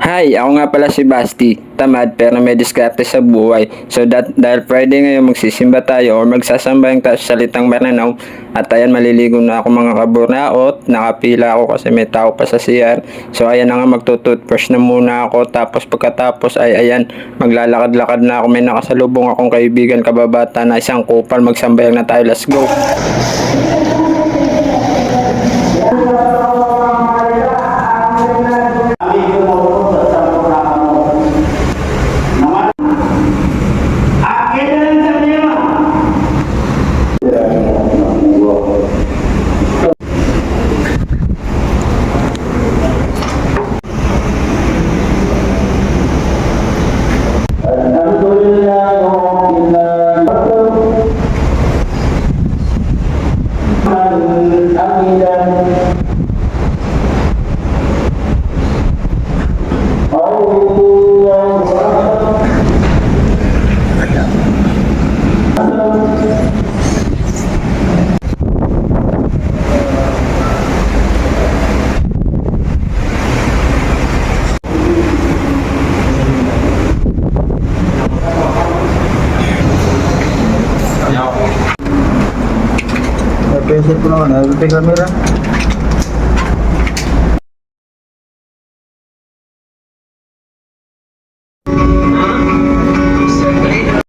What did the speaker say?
Hi, ako nga pala si Basti. Tamad pero may diskarte sa buhay. So that, dahil Friday ngayon magsisimba tayo or magsasamba yung salitang Maranao. At ayan maliligo na ako mga kaburnaot. Nakapila ako kasi may tao pa sa CR. So ayan na nga magtututbrush na muna ako. Tapos pagkatapos ay ayan maglalakad-lakad na ako. May nakasalubong akong kaibigan kababata na isang kupal. Magsambayang na tayo. Let's go! Yeah. Case ఎత్తుకున్నావు నైరుతిగా మీరా?